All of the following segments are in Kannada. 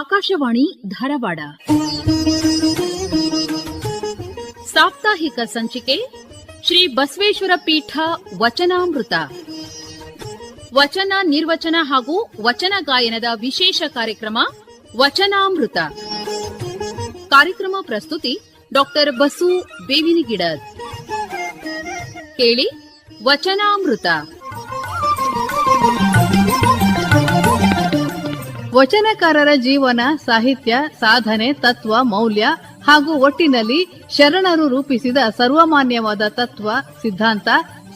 ಆಕಾಶವಾಣಿ ಧಾರವಾಡ. ಸಾಪ್ತಾಹಿಕ ಸಂಚಿಕೆ ಶ್ರೀ ಬಸವೇಶ್ವರ ಪೀಠ ವಚನಾಮೃತ. ವಚನ ನಿರ್ವಚನ ಹಾಗೂ ವಚನ ಗಾಯನದ ವಿಶೇಷ ಕಾರ್ಯಕ್ರಮ ವಚನಾಮೃತ. ಕಾರ್ಯಕ್ರಮ ಪ್ರಸ್ತುತಿ ಡಾಕ್ಟರ್ ಬಸು ಬೇವಿನಗಿಡದ್ ಕೇಳಿ, ವಚನಾಮೃತ. ವಚನಕಾರರ ಜೀವನ, ಸಾಹಿತ್ಯ, ಸಾಧನೆ, ತತ್ವ, ಮೌಲ್ಯ ಹಾಗೂ ಒಟ್ಟಿನಲ್ಲಿ ಶರಣರು ರೂಪಿಸಿದ ಸರ್ವಮಾನ್ಯವಾದ ತತ್ವ, ಸಿದ್ಧಾಂತ,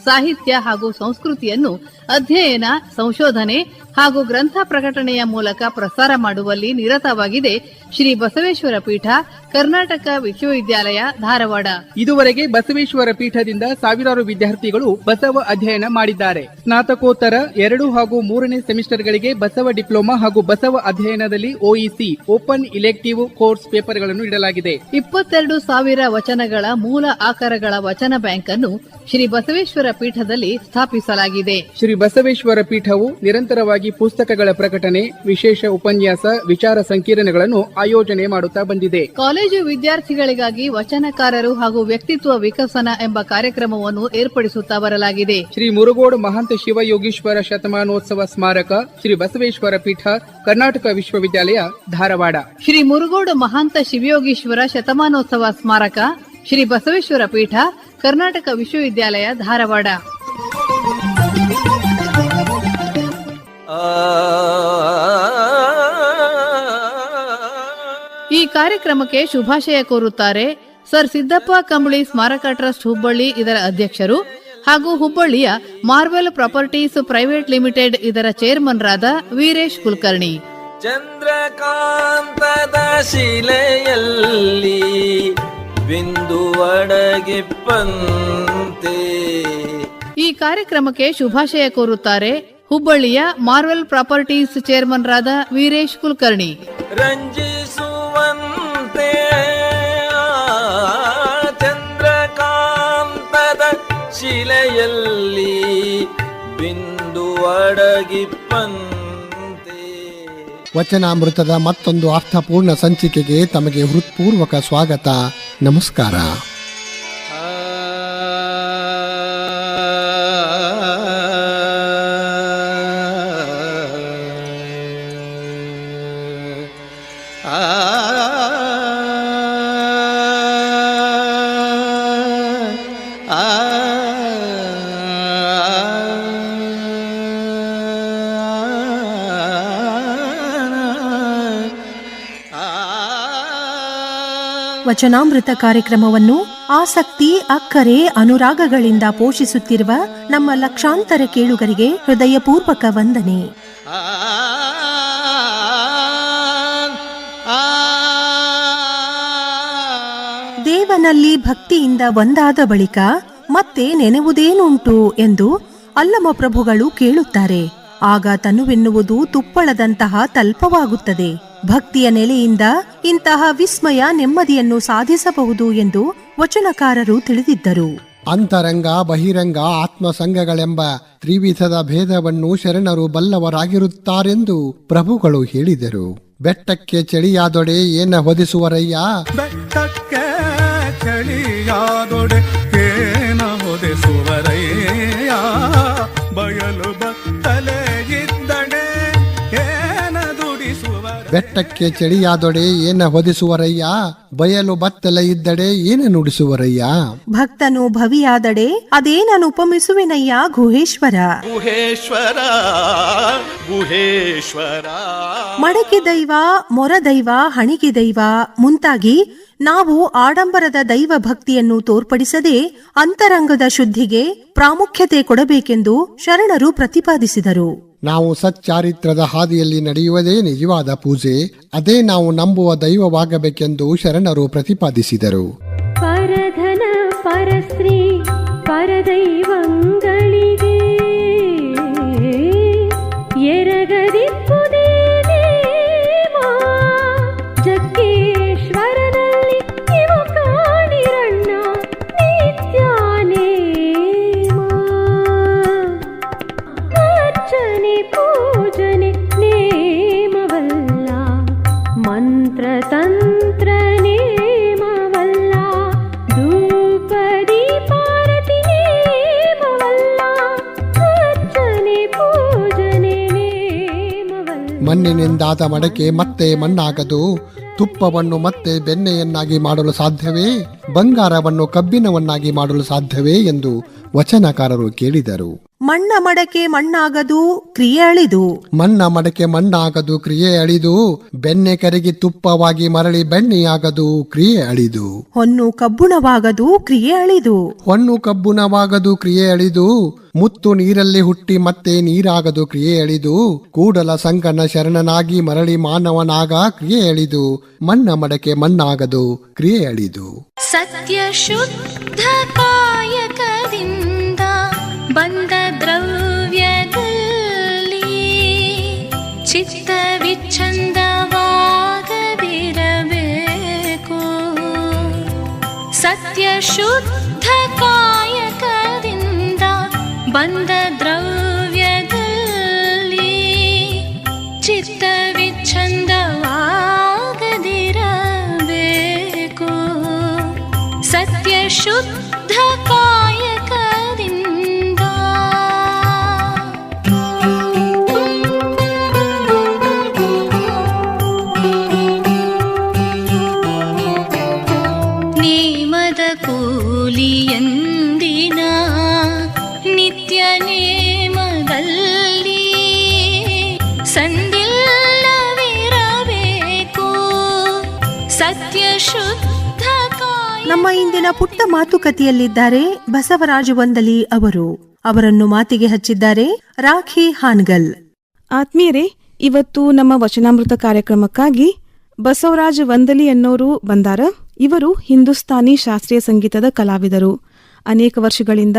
ಸಾಹಿತ್ಯ ಹಾಗೂ ಸಂಸ್ಕೃತಿಯನ್ನು ಅಧ್ಯಯನ ಸಂಶೋಧನೆ ಹಾಗೂ ಗ್ರಂಥ ಪ್ರಕಟಣೆಯ ಮೂಲಕ ಪ್ರಸಾರ ಮಾಡುವಲ್ಲಿ ನಿರತವಾಗಿದೆ ಶ್ರೀ ಬಸವೇಶ್ವರ ಪೀಠ ಕರ್ನಾಟಕ ವಿಶ್ವವಿದ್ಯಾಲಯ ಧಾರವಾಡ. ಇದುವರೆಗೆ ಬಸವೇಶ್ವರ ಪೀಠದಿಂದ ಸಾವಿರಾರು ವಿದ್ಯಾರ್ಥಿಗಳು ಬಸವ ಅಧ್ಯಯನ ಮಾಡಿದ್ದಾರೆ. ಸ್ನಾತಕೋತ್ತರ ಎರಡು ಹಾಗೂ ಮೂರನೇ ಸೆಮಿಸ್ಟರ್ಗಳಿಗೆ ಬಸವ ಡಿಪ್ಲೊಮಾ ಹಾಗೂ ಬಸವ ಅಧ್ಯಯನದಲ್ಲಿ ಒಇಸಿ ಓಪನ್ ಇಲೆಕ್ಟಿವ್ ಕೋರ್ಸ್ ಪೇಪರ್ಗಳನ್ನು ಇಡಲಾಗಿದೆ. ಇಪ್ಪತ್ತೆರಡು ಸಾವಿರ ವಚನಗಳ ಮೂಲ ಆಕಾರಗಳ ವಚನ ಬ್ಯಾಂಕ್ ಅನ್ನು ಶ್ರೀ ಬಸವೇಶ್ವರ ಪೀಠದಲ್ಲಿ ಸ್ಥಾಪಿಸಲಾಗಿದೆ. ಶ್ರೀ ಬಸವೇಶ್ವರ ಪೀಠವು ನಿರಂತರವಾಗಿ ಪುಸ್ತಕಗಳ ಪ್ರಕಟಣೆ ವಿಶೇಷ ಉಪನ್ಯಾಸ ವಿಚಾರ ಸಂಕಿರಣಗಳನ್ನು ಆಯೋಜನೆ ಮಾಡುತ್ತಾ ಬಂದಿದೆ. ಕಾಲೇಜು ವಿದ್ಯಾರ್ಥಿಗಳಿಗಾಗಿ ವಚನಕಾರರು ಹಾಗೂ ವ್ಯಕ್ತಿತ್ವ ವಿಕಸನ ಎಂಬ ಕಾರ್ಯಕ್ರಮವನ್ನು ಏರ್ಪಡಿಸುತ್ತಾ ಬರಲಾಗಿದೆ. ಶ್ರೀ ಮುರುಗೋಡು ಮಹಾಂತ ಶಿವಯೋಗೀಶ್ವರ ಶತಮಾನೋತ್ಸವ ಸ್ಮಾರಕ ಶ್ರೀ ಬಸವೇಶ್ವರ ಪೀಠ ಕರ್ನಾಟಕ ವಿಶ್ವವಿದ್ಯಾಲಯ ಧಾರವಾಡ. ಶ್ರೀ ಮುರುಗೋಡು ಮಹಾಂತ ಶಿವಯೋಗೀಶ್ವರ ಶತಮಾನೋತ್ಸವ ಸ್ಮಾರಕ ಶ್ರೀ ಬಸವೇಶ್ವರ ಪೀಠ ಕರ್ನಾಟಕ ವಿಶ್ವವಿದ್ಯಾಲಯ ಧಾರವಾಡ. ಈ ಕಾರ್ಯಕ್ರಮಕ್ಕೆ ಶುಭಾಶಯ ಕೋರುತ್ತಾರೆ ಸರ್ ಸಿದ್ದಪ್ಪ ಕಂಬಳಿ ಸ್ಮಾರಕ ಟ್ರಸ್ಟ್ ಹುಬ್ಬಳ್ಳಿ ಇದರ ಅಧ್ಯಕ್ಷರು ಹಾಗೂ ಹುಬ್ಬಳ್ಳಿಯ ಮಾರ್ವೆಲ್ ಪ್ರಾಪರ್ಟೀಸ್ ಪ್ರೈವೇಟ್ ಲಿಮಿಟೆಡ್ ಇದರ ಚೇರ್ಮನ್ರಾದ ವೀರೇಶ್ ಕುಲಕರ್ಣಿ. ಚಂದ್ರಕಾಂತದ ಶಿಲೆಯಲ್ಲಿ ಈ ಕಾರ್ಯಕ್ರಮಕ್ಕೆ ಶುಭಾಶಯ ಕೋರುತ್ತಾರೆ ಹುಬ್ಬಳ್ಳಿಯ ಮಾರ್ವೆಲ್ ಪ್ರಾಪರ್ಟೀಸ್ ಚೇರ್ಮನ್ ರಾದ ವೀರೇಶ್ ಕುಲಕರ್ಣಿ. ರಂಜಿಸುವಂತೆ ಚಂದ್ರಕಾಂತದ ಶಿಲೆಯಲ್ಲಿ ಬಿಂದು ಅಡಗಿಪ್ಪಂತೆ ವಚನಾಮೃತದ ಮತ್ತೊಂದು ಅರ್ಥಪೂರ್ಣ ಸಂಚಿಕೆಗೆ ತಮಗೆ ಹೃತ್ಪೂರ್ವಕ ಸ್ವಾಗತ. ನಮಸ್ಕಾರ. ವಚನಾಮೃತ ಕಾರ್ಯಕ್ರಮವನ್ನು ಆಸಕ್ತಿ ಅಕ್ಕರೆ ಅನುರಾಗಗಳಿಂದ ಪೋಷಿಸುತ್ತಿರುವ ನಮ್ಮ ಲಕ್ಷಾಂತರ ಕೇಳುಗರಿಗೆ ಹೃದಯಪೂರ್ವಕ ವಂದನೆ. ದೇವನಲ್ಲಿ ಭಕ್ತಿಯಿಂದ ಒಂದಾದ ಬಳಿಕ ಮತ್ತೆ ನೆನೆವುದೇನುಂಟು ಎಂದು ಅಲ್ಲಮ ಪ್ರಭುಗಳು ಕೇಳುತ್ತಾರೆ. ಆಗ ತನುವೆನ್ನುವುದು ತುಪ್ಪಳದಂತಹ ತಲ್ಪವಾಗುತ್ತದೆ. ಭಕ್ತಿಯ ನೆಲೆಯಿಂದ ಇಂತಹ ವಿಸ್ಮಯ ನೆಮ್ಮದಿಯನ್ನು ಸಾಧಿಸಬಹುದು ಎಂದು ವಚನಕಾರರು ತಿಳಿದಿದ್ದರು. ಅಂತರಂಗ ಬಹಿರಂಗ ಆತ್ಮಸಂಗಗಳೆಂಬ ತ್ರಿವಿಧದ ಭೇದವನ್ನು ಶರಣರು ಬಲ್ಲವರಾಗಿರುತ್ತಾರೆಂದು ಪ್ರಭುಗಳು ಹೇಳಿದರು. ಬೆಟ್ಟಕ್ಕೆ ಚಳಿಯಾದೊಡೆ ಏನ ಹೊದಿಸುವರಯ್ಯ? ಬೆಟ್ಟಕ್ಕೆ ಚಳಿಯಾದೊಡೆ ಬೆಟ್ಟಕ್ಕೆ ಚಳಿಯಾದೊಡೆ ಏನ ಹೊದಿಸುವರಯ್ಯ? ಬಯಲು ಬತ್ತಲ ಇದ್ದಡೆ ಏನ ನುಡಿಸುವರಯ್ಯ? ಭಕ್ತನು ಭವಿಯಾದಡೆ ಅದೇನನು ಉಪಮಿಸುವೆನಯ್ಯ ಗುಹೇಶ್ವರ? ಗುಹೇಶ್ವರ ಗುಹೇಶ್ವರ. ಮಡಕೆ ದೈವ ಮೊರ ದೈವ ಹಣಿಗೆ ದೈವ ಮುಂತಾಗಿ ನಾವು ಆಡಂಬರದ ದೈವ ಭಕ್ತಿಯನ್ನು ತೋರ್ಪಡಿಸದೆ ಅಂತರಂಗದ ಶುದ್ಧಿಗೆ ಪ್ರಾಮುಖ್ಯತೆ ಕೊಡಬೇಕೆಂದು ಶರಣರು ಪ್ರತಿಪಾದಿಸಿದರು. ನಾವು ಸಚ್ಚಾರಿತ್ರದ ಹಾದಿಯಲ್ಲಿ ನಡೆಯುವುದೇ ನಿಜವಾದ ಪೂಜೆ, ಅದೇ ನಾವು ನಂಬುವ ದೈವವಾಗಬೇಕೆಂದು ಶರಣರು ಪ್ರತಿಪಾದಿಸಿದರು. ಪರಧನ ಪರಸ್ತ್ರೀ ಪರದೈವಂಗಳಿಗೆ ಮಣ್ಣಿನಿಂದಾದ ಮಡಕೆ ಮತ್ತೆ ಮಣ್ಣಾಗದು. ತುಪ್ಪವನ್ನು ಮತ್ತೆ ಬೆಣ್ಣೆಯನ್ನಾಗಿ ಮಾಡಲು ಸಾಧ್ಯವೇ? ಬಂಗಾರವನ್ನು ಕಬ್ಬಿಣವನ್ನಾಗಿ ಮಾಡಲು ಸಾಧ್ಯವೇ ಎಂದು ವಚನಕಾರರು ಕೇಳಿದರು. ಮಣ್ಣ ಮಡಕೆ ಮಣ್ಣಾಗದು ಕ್ರಿಯೆ ಅಳಿದು. ಮಣ್ಣ ಮಡಕೆ ಮಣ್ಣಾಗದು ಕ್ರಿಯೆ ಅಳಿದು. ಬೆಣ್ಣೆ ಕರಗಿ ತುಪ್ಪವಾಗಿ ಮರಳಿ ಬೆಣ್ಣೆಯಾಗದು ಕ್ರಿಯೆ ಅಳಿದು. ಹೊನ್ನು ಕಬ್ಬುಣವಾಗದು ಕ್ರಿಯೆ ಅಳಿದು. ಹೊನ್ನು ಕಬ್ಬುಣವಾಗದು ಕ್ರಿಯೆ ಅಳಿದು. ಮುತ್ತು ನೀರಲ್ಲಿ ಹುಟ್ಟಿ ಮತ್ತೆ ನೀರಾಗದು ಕ್ರಿಯೆ ಅಳಿದು. ಕೂಡಲ ಸಂಗನ ಶರಣನಾಗಿ ಮರಳಿ ಮಾನವನಾಗ ಕ್ರಿಯೆ ಅಳಿದು. ಮಣ್ಣ ಮಡಕೆ ಮಣ್ಣಾಗದು ಕ್ರಿಯೆ ಅಳಿದು. ಸತ್ಯ ಶುದ್ಧ ಕಾಯಕದಿಂದ चित्तविच्छन्दवागविरवेको। विर सत्य ಇಂದಿನ ಪುಟ್ಟ ಮಾತುಕತೆಯಲ್ಲಿದ್ದಾರೆ ಬಸವರಾಜ ವಂದಲಿ ಅವರು. ಅವರನ್ನು ಮಾತಿಗೆ ಹಚ್ಚಿದ್ದಾರೆ ರಾಖಿ ಹಾನ್ಗಲ್. ಆತ್ಮೀಯರೇ ಇವತ್ತು ನಮ್ಮ ವಚನಾಮೃತ ಕಾರ್ಯಕ್ರಮಕ್ಕಾಗಿ ಬಸವರಾಜ ವಂದಲಿ ಅನ್ನೋರು ಬಂದಾರ. ಇವರು ಹಿಂದೂಸ್ತಾನಿ ಶಾಸ್ತ್ರೀಯ ಸಂಗೀತದ ಕಲಾವಿದರು. ಅನೇಕ ವರ್ಷಗಳಿಂದ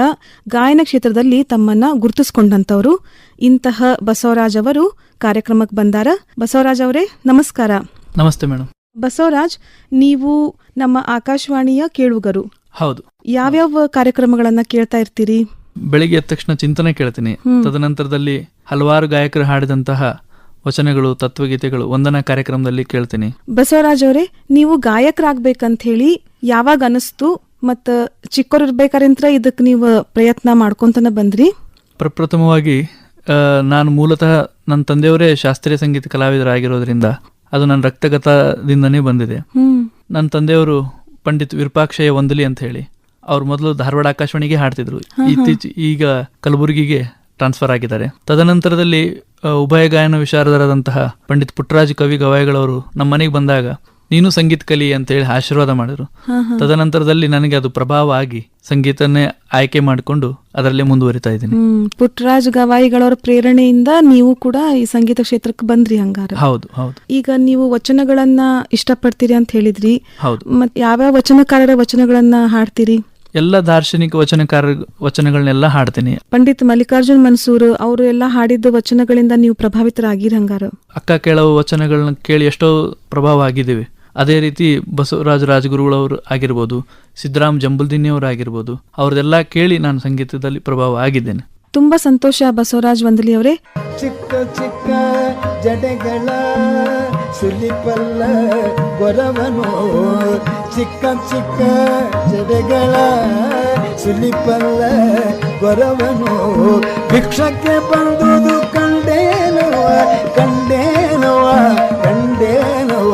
ಗಾಯನ ಕ್ಷೇತ್ರದಲ್ಲಿ ತಮ್ಮನ್ನ ಗುರುತಿಸಿಕೊಂಡಂತವರು ಇಂತಹ ಬಸವರಾಜ್ ಅವರು ಕಾರ್ಯಕ್ರಮಕ್ಕೆ ಬಂದಾರ. ಬಸವರಾಜ್ ಅವರೇ ನಮಸ್ಕಾರ. ನಮಸ್ತೆ ಮೇಡಮ್ ಬಸವರಾಜ್ ನೀವು ನಮ್ಮ ಆಕಾಶವಾಣಿಯ ಕೇಳುಗರು. ಹೌದು. ಯಾವ್ಯಾವ ಕಾರ್ಯಕ್ರಮಗಳನ್ನ ಕೇಳ್ತಾ ಇರ್ತೀರಿ? ಬೆಳಿಗ್ಗೆ ಎದ್ದ ತಕ್ಷಣ ಚಿಂತನೆ ಕೇಳ್ತೀನಿ. ತದನಂತರದಲ್ಲಿ ಹಲವಾರು ಗಾಯಕರು ಹಾಡಿದಂತಹ ವಚನಗಳು ತತ್ವಗೀತೆಗಳು ವಂದನಾ ಕಾರ್ಯಕ್ರಮದಲ್ಲಿ ಕೇಳ್ತೀನಿ. ಬಸವರಾಜ್ ಅವರೇ ನೀವು ಗಾಯಕರಾಗ್ಬೇಕಂತ ಹೇಳಿ ಯಾವಾಗ ಅನಿಸ್ತು ಮತ್ತ ಚಿಕ್ಕವ್ರು ಇರ್ಬೇಕಾರಿಂತ್ರ ಇದಕ್ಕೆ ನೀವು ಪ್ರಯತ್ನ ಮಾಡ್ಕೊಂತನ ಬಂದ್ರಿ? ಪ್ರಪ್ರಥಮವಾಗಿ ನಾನು ಮೂಲತಃ ನನ್ನ ತಂದೆಯವರೇ ಶಾಸ್ತ್ರೀಯ ಸಂಗೀತ ಕಲಾವಿದರಾಗಿರೋದ್ರಿಂದ ಅದು ನನ್ನ ರಕ್ತಗತದಿಂದನೇ ಬಂದಿದೆ. ನನ್ನ ತಂದೆಯವರು ಪಂಡಿತ್ ವಿರೂಪಾಕ್ಷಯ ವಂದಲಿ ಅಂತ ಹೇಳಿ ಅವ್ರು ಮೊದಲು ಧಾರವಾಡ ಆಕಾಶವಾಣಿಗೆ ಹಾಡ್ತಿದ್ರು. ಇತ್ತೀಚೆ ಈಗ ಕಲಬುರಗಿಗೆ ಟ್ರಾನ್ಸ್ಫರ್ ಆಗಿದ್ದಾರೆ. ತದನಂತರದಲ್ಲಿ ಉಭಯ ಗಾಯನ ವಿಶಾರದರಾದಂತಹ ಪಂಡಿತ್ ಪುಟ್ಟರಾಜ್ ಕವಿ ಗವಾಯಿಗಳವರು ನಮ್ಮ ಮನೆಗೆ ಬಂದಾಗ ನೀನು ಸಂಗೀತ ಕಲಿ ಅಂತ ಹೇಳಿ ಆಶೀರ್ವಾದ ಮಾಡಿದ್ರು. ತದನಂತರದಲ್ಲಿ ನನಗೆ ಅದು ಪ್ರಭಾವ ಆಗಿ ಸಂಗೀತನೇ ಆಯ್ಕೆ ಮಾಡಿಕೊಂಡು ಅದರಲ್ಲೇ ಮುಂದುವರಿತಾ ಇದ್ದೀನಿ. ಪುಟ್ಟರಾಜ್ ಗವಾಯಿಗಳವರ ಪ್ರೇರಣೆಯಿಂದ ನೀವು ಕೂಡ ಈ ಸಂಗೀತ ಕ್ಷೇತ್ರಕ್ಕೆ ಬಂದ್ರಿ ಹಂಗಾರ. ಹೌದು ಹೌದು. ಈಗ ನೀವು ವಚನಗಳನ್ನ ಇಷ್ಟಪಡ್ತೀರಿ ಅಂತ ಹೇಳಿದ್ರಿ. ಹೌದು. ಮತ್ ಯಾವ್ಯಾವ ವಚನಕಾರರ ವಚನಗಳನ್ನ ಹಾಡ್ತೀರಿ? ಎಲ್ಲ ದಾರ್ಶನಿಕ ವಚನಕಾರ ವಚನಗಳನ್ನೆಲ್ಲ ಹಾಡ್ತೀನಿ. ಪಂಡಿತ್ ಮಲ್ಲಿಕಾರ್ಜುನ್ ಮನ್ಸೂರ್ ಅವರು ಎಲ್ಲ ಹಾಡಿದ್ದ ವಚನಗಳಿಂದ ನೀವು ಪ್ರಭಾವಿತರಾಗಿರಂಗಾರ ಅಕ್ಕ ಕೇಳೋ ವಚನಗಳನ್ನ ಕೇಳಿ ಎಷ್ಟೋ ಪ್ರಭಾವ ಆಗಿದ್ದೀವಿ. ಅದೇ ರೀತಿ ಬಸವರಾಜ ರಾಜಗುರುಗಳವರು ಆಗಿರ್ಬೋದು ಸಿದ್ದರಾಮ್ ಜಂಬುಲ್ದಿನಿಯವರು ಆಗಿರ್ಬೋದು ಅವ್ರದೆಲ್ಲ ಕೇಳಿ ನಾನು ಸಂಗೀತದಲ್ಲಿ ಪ್ರಭಾವ ಆಗಿದ್ದೇನೆ. ತುಂಬಾ ಸಂತೋಷ ಬಸವರಾಜ್ ವಂದಲಿ ಅವರೇ. ಚಿಕ್ಕ ಚಿಕ್ಕ ಜಡೆಗಳ ಸುಲಿಪಲ್ಲ ಗೊರವನು. ಚಿಕ್ಕ ಚಿಕ್ಕ ಜಡೆಗಳ ಸುಲಿಪಲ್ಲ ಗೊರವನು. ಭಿಕ್ಷಕ್ಕೆ ಬಂದುದು ಕಂಡೇನವ ಕಂಡೇನವ ಕಂಡೇನವ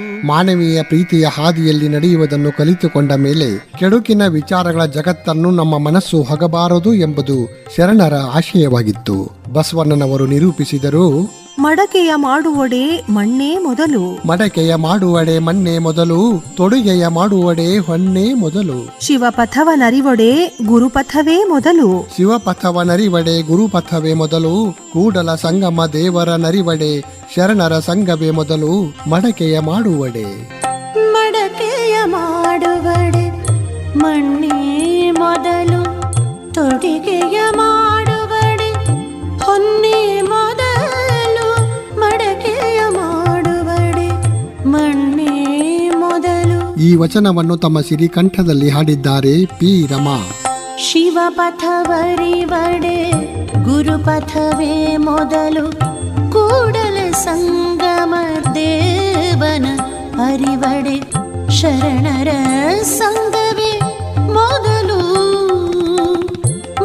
ಮಾನವೀಯ ಪ್ರೀತಿಯ ಹಾದಿಯಲ್ಲಿ ನಡೆಯುವುದನ್ನು ಕಲಿತುಕೊಂಡ ಮೇಲೆ ಕೆಡುಕಿನ ವಿಚಾರಗಳ ಜಗತ್ತನ್ನು ನಮ್ಮ ಮನಸ್ಸು ಹಗಬಾರದು ಎಂಬುದು ಶರಣರ ಆಶಯವಾಗಿತ್ತು. ಬಸವಣ್ಣನವರು ನಿರೂಪಿಸಿದರು ಮಡಕೆಯ ಮಾಡುವಡೆ ಮಣ್ಣೇ ಮೊದಲು. ಮಡಕೆಯ ಮಾಡುವಡೆ ಮಣ್ಣೆ ಮೊದಲು ತೊಡುಗೆಯ ಮಾಡುವಡೆ ಹೊನ್ನೆ ಮೊದಲು. ಶಿವಪಥವನರಿವೊಡೆ ಗುರುಪಥವೇ ಮೊದಲು. ಶಿವಪಥವ ನರಿವಡೆ ಗುರುಪಥವೇ ಮೊದಲು ಕೂಡಲ ಸಂಗಮ ದೇವರ ನರಿವಡೆ ಶರಣರ ಸಂಗವೇ ಮೊದಲು ಮಡಕೆಯ ಮಾಡುವಡೆ. ಮಡಕೆಯ ಮಾಡುವಡೆ ಮಣ್ಣೇ ಮೊದಲು. ಈ ವಚನವನ್ನು ತಮ್ಮ ಸಿರಿಕಂಠದಲ್ಲಿ ಹಾಡಿದ್ದಾರೆ ಪಿ. ರಮಾ. ಶಿವ ಪಥವರಿವಡೆ ಗುರುಪಥವೇ ಮೊದಲು ಕೂಡಲ ಸಂಗಮ ದೇವನ ಅರಿವಡೆ ಶರಣರ ಸಂಗವೇ ಮೊದಲು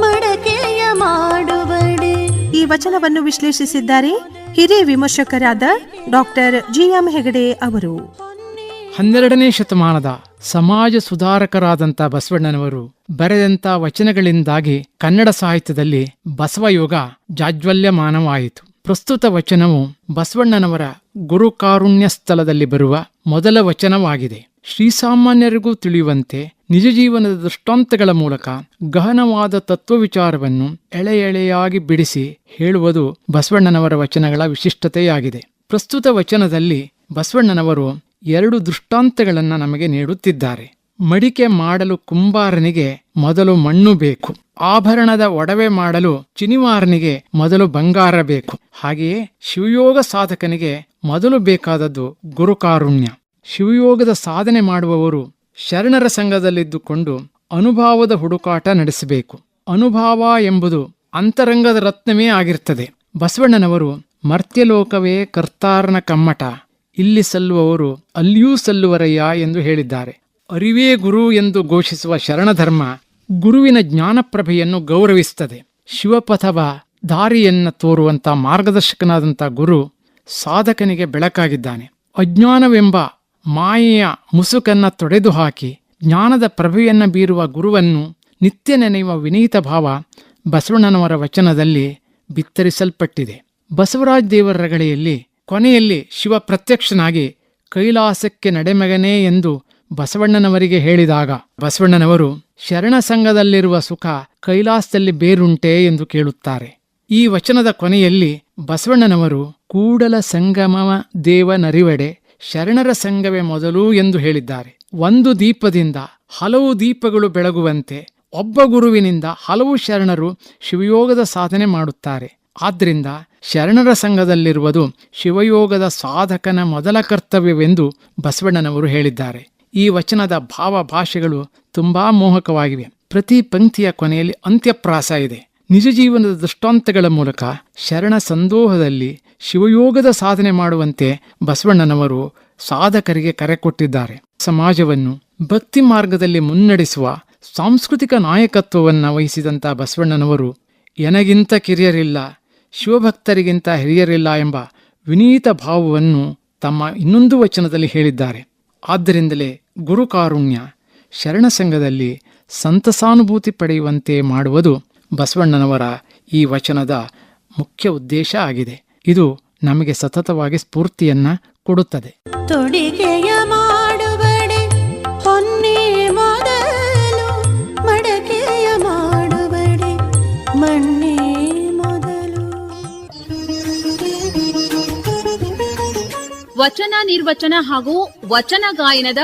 ಮಡಕೆಯ ಮಾಡುವಡೆ. ಈ ವಚನವನ್ನು ವಿಶ್ಲೇಷಿಸಿದ್ದಾರೆ ಹಿರಿಯ ವಿಮರ್ಶಕರಾದ ಡಾಕ್ಟರ್ ಜಿಎಂ ಹೆಗಡೆ ಅವರು. ಹನ್ನೆರಡನೇ ಶತಮಾನದ ಸಮಾಜ ಸುಧಾರಕರಾದಂಥ ಬಸವಣ್ಣನವರು ಬರೆದಂಥ ವಚನಗಳಿಂದಾಗಿ ಕನ್ನಡ ಸಾಹಿತ್ಯದಲ್ಲಿ ಬಸವಯೋಗ ಜಾಜ್ವಲ್ಯಮಾನವಾಯಿತು. ಪ್ರಸ್ತುತ ವಚನವು ಬಸವಣ್ಣನವರ ಗುರುಕಾರುಣ್ಯ ಸ್ಥಳದಲ್ಲಿ ಬರುವ ಮೊದಲ ವಚನವಾಗಿದೆ. ಶ್ರೀಸಾಮಾನ್ಯರಿಗೂ ತಿಳಿಯುವಂತೆ ನಿಜ ಜೀವನದ ದೃಷ್ಟಾಂತಗಳ ಮೂಲಕ ಗಹನವಾದ ತತ್ವ ವಿಚಾರವನ್ನು ಎಳೆ ಎಳೆಯಾಗಿ ಬಿಡಿಸಿ ಹೇಳುವುದು ಬಸವಣ್ಣನವರ ವಚನಗಳ ವಿಶಿಷ್ಟತೆಯಾಗಿದೆ. ಪ್ರಸ್ತುತ ವಚನದಲ್ಲಿ ಬಸವಣ್ಣನವರು ಎರಡು ದೃಷ್ಟಾಂತಗಳನ್ನು ನಮಗೆ ನೀಡುತ್ತಿದ್ದಾರೆ. ಮಡಿಕೆ ಮಾಡಲು ಕುಂಬಾರನಿಗೆ ಮೊದಲು ಮಣ್ಣು ಬೇಕು. ಆಭರಣದ ಒಡವೆ ಮಾಡಲು ಚಿನಿವಾರನಿಗೆ ಮೊದಲು ಬಂಗಾರ ಬೇಕು. ಹಾಗೆಯೇ ಶಿವಯೋಗ ಸಾಧಕನಿಗೆ ಮೊದಲು ಬೇಕಾದದ್ದು ಗುರುಕಾರುಣ್ಯ. ಶಿವಯೋಗದ ಸಾಧನೆ ಮಾಡುವವರು ಶರಣರ ಸಂಘದಲ್ಲಿದ್ದುಕೊಂಡು ಅನುಭಾವದ ಹುಡುಕಾಟ ನಡೆಸಬೇಕು. ಅನುಭಾವ ಎಂಬುದು ಅಂತರಂಗದ ರತ್ನವೇ ಆಗಿರ್ತದೆ. ಬಸವಣ್ಣನವರು ಮರ್ತ್ಯಲೋಕವೇ ಕರ್ತಾರನ ಕಮ್ಮಟ ಇಲ್ಲಿ ಸಲ್ಲುವವರು ಅಲ್ಲಿಯೂ ಸಲ್ಲುವರಯ್ಯ ಎಂದು ಹೇಳಿದ್ದಾರೆ. ಅರಿವೇ ಗುರು ಎಂದು ಘೋಷಿಸುವ ಶರಣಧರ್ಮ ಗುರುವಿನ ಜ್ಞಾನಪ್ರಭೆಯನ್ನು ಗೌರವಿಸುತ್ತದೆ. ಶಿವಪಥವ ದಾರಿಯನ್ನು ತೋರುವಂಥ ಮಾರ್ಗದರ್ಶಕನಾದಂಥ ಗುರು ಸಾಧಕನಿಗೆ ಬೆಳಕಾಗಿದ್ದಾನೆ. ಅಜ್ಞಾನವೆಂಬ ಮಾಯೆಯ ಮುಸುಕನ್ನು ತೊಡೆದು ಹಾಕಿ ಜ್ಞಾನದ ಪ್ರಭೆಯನ್ನು ಬೀರುವ ಗುರುವನ್ನು ನಿತ್ಯ ನೆನೆಯುವ ವಿನೀತ ಭಾವ ಬಸವಣ್ಣನವರ ವಚನದಲ್ಲಿ ಬಿತ್ತರಿಸಲ್ಪಟ್ಟಿದೆ. ಬಸವರಾಜ್ ದೇವರ ರಗಳೆಯಲ್ಲಿ ಕೊನೆಯಲ್ಲಿ ಶಿವ ಪ್ರತ್ಯಕ್ಷನಾಗಿ, ಕೈಲಾಸಕ್ಕೆ ನಡೆಮಗನೇ ಎಂದು ಬಸವಣ್ಣನವರಿಗೆ ಹೇಳಿದಾಗ, ಬಸವಣ್ಣನವರು, ಶರಣ ಸಂಘದಲ್ಲಿರುವ ಸುಖ ಕೈಲಾಸದಲ್ಲಿ ಬೇರುಂಟೆ ಎಂದು ಕೇಳುತ್ತಾರೆ. ಈ ವಚನದ ಕೊನೆಯಲ್ಲಿ, ಬಸವಣ್ಣನವರು, ಕೂಡಲ ಸಂಗಮ ದೇವನರಿವೆಡೆ ಶರಣರ ಸಂಘವೇ ಮೊದಲು ಎಂದು ಹೇಳಿದ್ದಾರೆ. ಒಂದು ದೀಪದಿಂದ ಹಲವು ದೀಪಗಳು ಬೆಳಗುವಂತೆ, ಒಬ್ಬ ಗುರುವಿನಿಂದ ಹಲವು ಶರಣರು ಶಿವಯೋಗದ ಸಾಧನೆ ಮಾಡುತ್ತಾರೆ. ಆದ್ದರಿಂದ ಶರಣರ ಸಂಘದಲ್ಲಿರುವುದು ಶಿವಯೋಗದ ಸಾಧಕನ ಮೊದಲ ಕರ್ತವ್ಯವೆಂದು ಬಸವಣ್ಣನವರು ಹೇಳಿದ್ದಾರೆ. ಈ ವಚನದ ಭಾವ ಭಾಷೆಗಳು ತುಂಬಾ ಮೋಹಕವಾಗಿವೆ. ಪ್ರತಿ ಪಂಕ್ತಿಯ ಕೊನೆಯಲ್ಲಿ ಅಂತ್ಯಪ್ರಾಸ ಇದೆ. ನಿಜ ಜೀವನದ ದೃಷ್ಟಾಂತಗಳ ಮೂಲಕ ಶರಣ ಸಂದೋಹದಲ್ಲಿ ಶಿವಯೋಗದ ಸಾಧನೆ ಮಾಡುವಂತೆ ಬಸವಣ್ಣನವರು ಸಾಧಕರಿಗೆ ಕರೆ ಕೊಟ್ಟಿದ್ದಾರೆ. ಸಮಾಜವನ್ನು ಭಕ್ತಿ ಮಾರ್ಗದಲ್ಲಿ ಮುನ್ನಡೆಸುವ ಸಾಂಸ್ಕೃತಿಕ ನಾಯಕತ್ವವನ್ನು ವಹಿಸಿದಂಥ ಬಸವಣ್ಣನವರು, ಎನಗಿಂತ ಕಿರಿಯರಿಲ್ಲ ಶಿವಭಕ್ತರಿಗಿಂತ ಹಿರಿಯರಿಲ್ಲ ಎಂಬ ವಿನೀತ ಭಾವವನ್ನು ತಮ್ಮ ಇನ್ನೊಂದು ವಚನದಲ್ಲಿ ಹೇಳಿದ್ದಾರೆ. ಆದ್ದರಿಂದಲೇ ಗುರುಕಾರುಣ್ಯ ಶರಣ ಸಂಘದಲ್ಲಿ ಸಂತಸಾನುಭೂತಿ ಪಡೆಯುವಂತೆ ಮಾಡುವುದು ಬಸವಣ್ಣನವರ ಈ ವಚನದ ಮುಖ್ಯ ಉದ್ದೇಶ ಆಗಿದೆ. ಇದು ನಮಗೆ ಸತತವಾಗಿ ಸ್ಫೂರ್ತಿಯನ್ನ ಕೊಡುತ್ತದೆ. ವಚನ ನಿರ್ವಚನ ಹಾಗೂ ವಚನ ಗಾಯನದ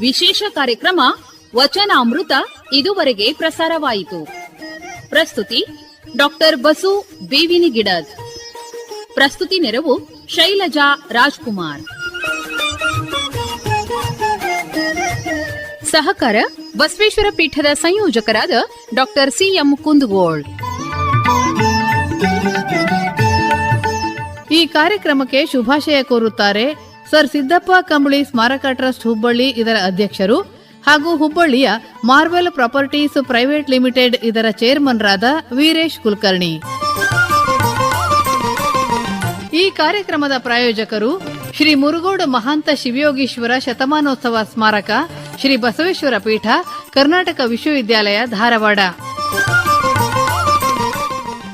ವಿಶೇಷ ಕಾರ್ಯಕ್ರಮ ವಚನಾಮೃತ ಇದುವರೆಗೆ ಪ್ರಸಾರವಾಯಿತು. ಪ್ರಸ್ತುತಿ ಡಾಕ್ಟರ್ ಬಸು ಬೇವಿನಿ ಗಿಡದ್. ಪ್ರಸ್ತುತಿ ನೆರವು ಶೈಲಜಾ ರಾಜ್ಕುಮಾರ್. ಸಹಕಾರ ಬಸವೇಶ್ವರ ಪೀಠದ ಸಂಯೋಜಕರಾದ ಡಾಕ್ಟರ್ ಸಿಎಂ ಕುಂದಗೋಳ್. ಈ ಕಾರ್ಯಕ್ರಮಕ್ಕೆ ಶುಭಾಶಯ ಕೋರುತ್ತಾರೆ ಸರ್ ಸಿದ್ದಪ್ಪ ಕಂಬಳಿ ಸ್ಮಾರಕ ಟ್ರಸ್ಟ್ ಹುಬ್ಬಳ್ಳಿ ಇದರ ಅಧ್ಯಕ್ಷರು ಹಾಗೂ ಹುಬ್ಬಳ್ಳಿಯ ಮಾರ್ವೆಲ್ ಪ್ರಾಪರ್ಟೀಸ್ ಪ್ರೈವೇಟ್ ಲಿಮಿಟೆಡ್ ಇದರ ಚೇರ್ಮನ್ರಾದ ವೀರೇಶ್ ಕುಲಕರ್ಣಿ. ಈ ಕಾರ್ಯಕ್ರಮದ ಪ್ರಾಯೋಜಕರು ಶ್ರೀ ಮುರುಗೋಡು ಮಹಾಂತ ಶಿವಯೋಗೀಶ್ವರ ಶತಮಾನೋತ್ಸವ ಸ್ಮಾರಕ ಶ್ರೀ ಬಸವೇಶ್ವರ ಪೀಠ ಕರ್ನಾಟಕ ವಿಶ್ವವಿದ್ಯಾಲಯ ಧಾರವಾಡ.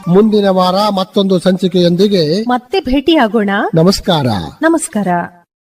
ಮುಂದಿನ ವಾರ ಮತ್ತೊಂದು ಸಂಚಿಕೆಯೊಂದಿಗೆ ಮತ್ತೆ ಭೇಟಿಯಾಗೋಣ. ನಮಸ್ಕಾರ. ನಮಸ್ಕಾರ.